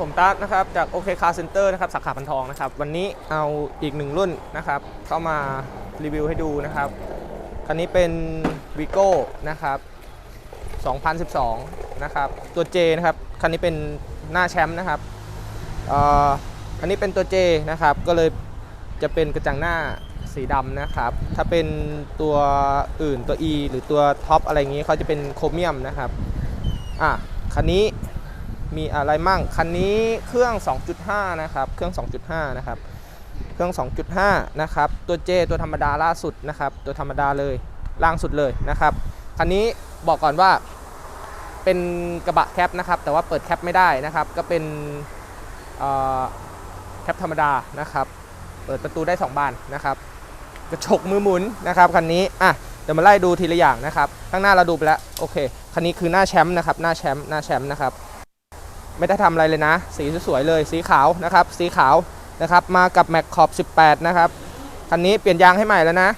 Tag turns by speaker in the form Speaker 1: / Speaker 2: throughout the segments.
Speaker 1: ผมตั๊ดนะครับจากโอเคคาร์เซ็นเตอร์นะครับสาขาพันทองนะครับ วันนี้เอาอีกหนึ่งรุ่นนะครับ เข้ามารีวิวให้ดูนะครับคันนี้เป็น v i g o นะครับ 2012 นะครับ ตัว J นะครับคันนี้เป็นหน้าแชมป์นะครับเอ่ออันนี้เป็นตัว J นะครับ ก็เลยจะเป็นกระจังหน้าสีดำนะครับ ถ้าเป็นตัวอื่นตัว E หรือตัวท็อปอะไรอย่างนี้เขาจะเป็นโครเมียมนะครับ อะคันนี้ มีอะไรมั่ง คันนี้เครื่อง 2.5 นะครับ เครื่อง 2.5 นะครับ เครื่อง 2.5 นะครับ ตัว J ตัวธรรมดาล่าสุดนะครับ ตัวธรรมดาเลย ล่างสุดเลยนะครับ คันนี้บอกก่อนว่าเป็นกระบะแคปนะครับ แต่ว่าเปิดแคปไม่ได้นะครับ ก็เป็นแคปธรรมดานะครับ เปิดประตูได้ 2 บานนะครับ กระจกมือหมุนนะครับคันนี้ อะ เดี๋ยวมาไล่ดูทีละอย่างนะครับ ข้างหน้าเราดูไปแล้ว โอเค คันนี้คือหน้าแชมป์นะครับ หน้าแชมป์ หน้าแชมป์นะครับ ไม่ได้ทำอะไรเลยนะ สีสวยๆเลยสีขาวนะครับ สีขาวนะครับ มากับแม็กขอบ 18 นะครับคันนี้เปลี่ยนยางให้ใหม่แล้วนะ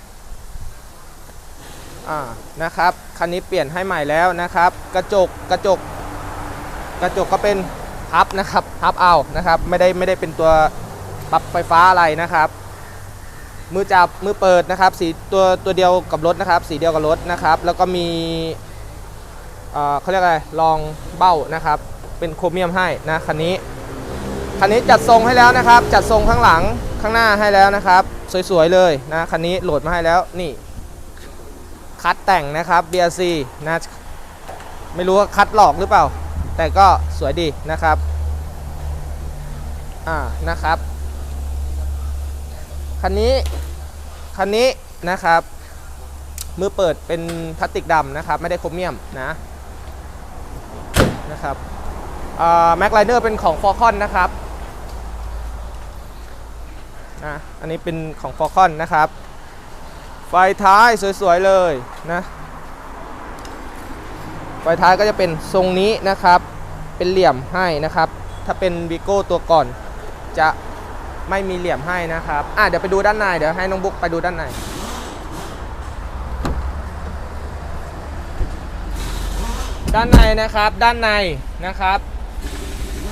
Speaker 1: อ่านะครับคันนี้เปลี่ยนให้ใหม่แล้วนะครับ กระจกกระจก กระจกก็เป็นพับนะครับพับเอานะครับไม่ได้ไม่ได้เป็นตัวปรับไฟฟ้าอะไรนะครับมือจับมือเปิดนะครับสีตัวตัวเดียวกับรถนะครับ สีเดียวกับรถนะครับ แล้วก็มีเอ่อเขาเรียกอะไรรองเบ้านะครับ เป็นโครเมียมให้นะคันนี้ คันนี้จัดทรงให้แล้วนะครับ จัดทรงข้างหลังข้างหน้าให้แล้วนะครับ สวยๆเลยนะคันนี้โหลดมาให้แล้วนี่ คัดแต่งนะครับ BRC นะไม่รู้ว่าคัดหลอกหรือเปล่า แต่ก็สวยดีนะครับอ่านะครับคันนี้คันนี้นะครับมือเปิดเป็นพลาสติกดำนะครับ ไม่ได้โครเมียมนะนะครับ แม็กไลเนอร์เป็นของฟอร์คอนนะครับนะอันนี้เป็นของฟอร์คอนนะครับ ไฟท้ายสวยๆเลยนะไฟท้ายก็จะเป็นทรงนี้นะครับ เป็นเหลี่ยมให้นะครับ ถ้าเป็นวิโก้ตัวก่อน จะไม่มีเหลี่ยมให้นะครับ อะเดี๋ยวไปดูด้านใน เดี๋ยวให้น้องบุ๊กไปดูด้านใน ด้านในนะครับ ด้านในนะครับ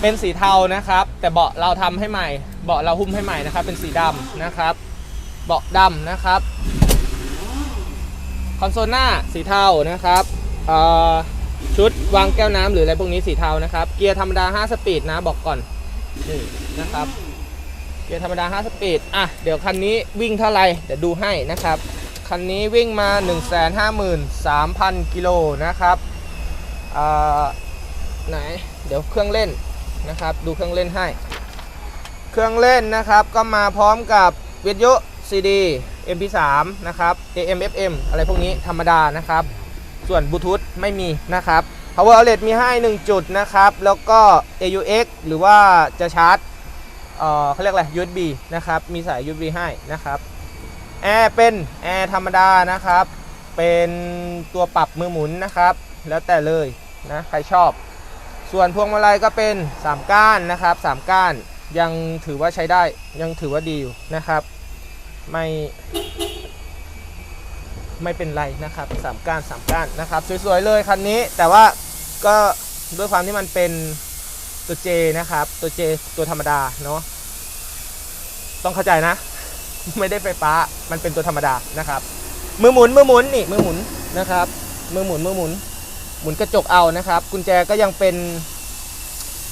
Speaker 1: เป็นสีเทานะครับ แต่เบาะเราทำให้ใหม่ เบาะเราหุ้มให้ใหม่นะครับ เป็นสีดำนะครับ เบาะดำนะครับ คอนโซลหน้าสีเทานะครับชุดวางแก้วน้ำหรืออะไรพวกนี้สีเทานะครับ เกียร์ธรรมดา 5 สปีดนะบอกก่อนนี่นะครับ เกียร์ธรรมดา 5 สปีด อะ เดี๋ยวคันนี้วิ่งเท่าไหร่ เดี๋ยวดูให้นะครับ คันนี้วิ่งมา 153,000 กิโลนะครับ อ่า ไหน เดี๋ยวเครื่องเล่น นะครับ ดูเครื่องเล่นให้ เครื่องเล่นนะครับก็มาพร้อมกับวิทยุ CD MP3 นะครับ AM FM อะไรพวกนี้ธรรมดานะครับ ส่วนบลูทูธไม่มีนะครับ Power Outlet มีให้ 1 จุดนะครับ แล้วก็ AUX หรือว่าจะชาร์จเอ่อเขาเรียกอะไร USB นะครับ มีสาย USB ให้นะครับแอร์เป็นแอร์ธรรมดานะครับ เป็นตัวปรับมือหมุนนะครับ แล้วแต่เลยนะ ใครชอบ ส่วนพวงมาลัยก็เป็น 3 ก้านนะครับ 3 ก้านยังถือว่าใช้ได้ยังถือว่าดีอยู่นะครับ ไม่ ไม่เป็นไรนะครับสามก้านสามก้านนะครับ สวยๆเลยคันนี้ แต่ว่าก็ด้วยความที่มันเป็นตัว J นะครับ ตัว J ตัวธรรมดาเนาะต้องเข้าใจนะ ไม่ได้ไฟฟ้ามันเป็นตัวธรรมดานะครับ มือหมุนมือหมุนนี่มือหมุนนะครับ มือหมุนมือหมุน หมุนกระจกเอานะครับ กุญแจก็ยังเป็น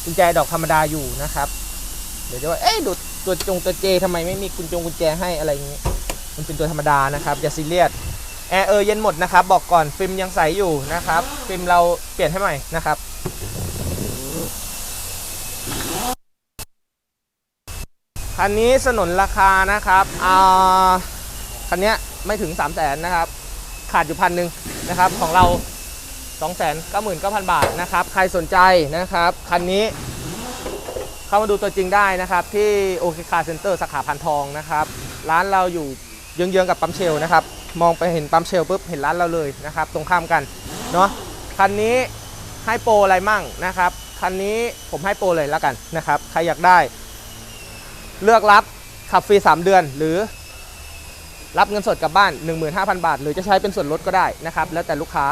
Speaker 1: กุญแจดอกธรรมดาอยู่นะครับ เดี๋ยวจะว่าเอ๊ะดูตัวจงตัวเจทำไมไม่มีกุญจงกุญแจให้อะไรอย่างนี้ มันเป็นตัวธรรมดานะครับอย่าซีเรียสแอร์เออเย็นหมดนะครับ บอกก่อนฟิล์มยังใสอยู่นะครับ ฟิล์มเราเปลี่ยนให้ใหม่นะครับคันนี้สนนราคานะครับอ่าคันนี้ไม่ถึง3 0 0แสนนะครับ ขาดอยู่พันหนึ่งนะครับของเรา 299,000 บาทนะครับ ใครสนใจนะครับ คันนี้เข้ามาดูตัวจริงได้นะครับ ที่โอเคคาเซ็นเตอร์สาขาพันทองนะครับ ร้านเราอยู่เยื้องๆกับปั๊มเชลนะครับ มองไปเห็นปั๊มเชลปุ๊บเห็นร้านเราเลยนะครับ ตรงข้ามกันเนาะคันนี้ให้โปรอะไรมั่งนะครับ คันนี้ผมให้โปรเลยแล้วกันนะครับ ใครอยากได้ เลือกรับขับฟรี 3 เดือนหรือรับเงินสดกลับบ้าน 15,000 บาท หรือจะใช้เป็นส่วนลดก็ได้นะครับ แล้วแต่ลูกค้า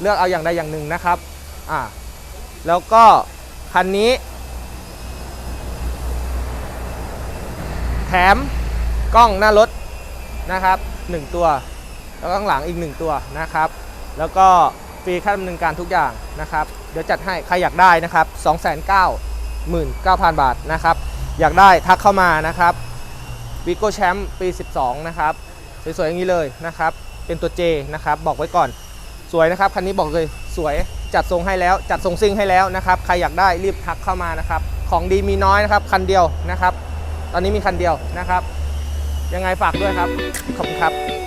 Speaker 1: เลือกเอาอย่างใดอย่างหนึ่งนะครับอ่าแล้วก็คันนี้ แถมกล้องหน้ารถนะครับ 1 ตัว แล้วก็ข้างหลังอีก 1 ตัวนะครับ แล้วก็ฟรีค่าดำเนินการทุกอย่างนะครับ เดี๋ยวจัดให้ใครอยากได้นะครับ299,000 บาทนะครับ อยากได้ทักเข้ามานะครับวิโก้แชมป์ปี 12 นะครับ สวยๆอย่างนี้เลยนะครับ เป็นตัว J นะครับ บอกไว้ก่อน สวยนะครับ คันนี้บอกเลยสวยจัดทรงให้แล้ว จัดทรงซิ่งให้แล้วนะครับ ใครอยากได้รีบทักเข้ามานะครับ ของดีมีน้อยนะครับ คันเดียวนะครับ ตอนนี้มีคันเดียวนะครับ ยังไงฝากด้วยครับ ขอบคุณครับ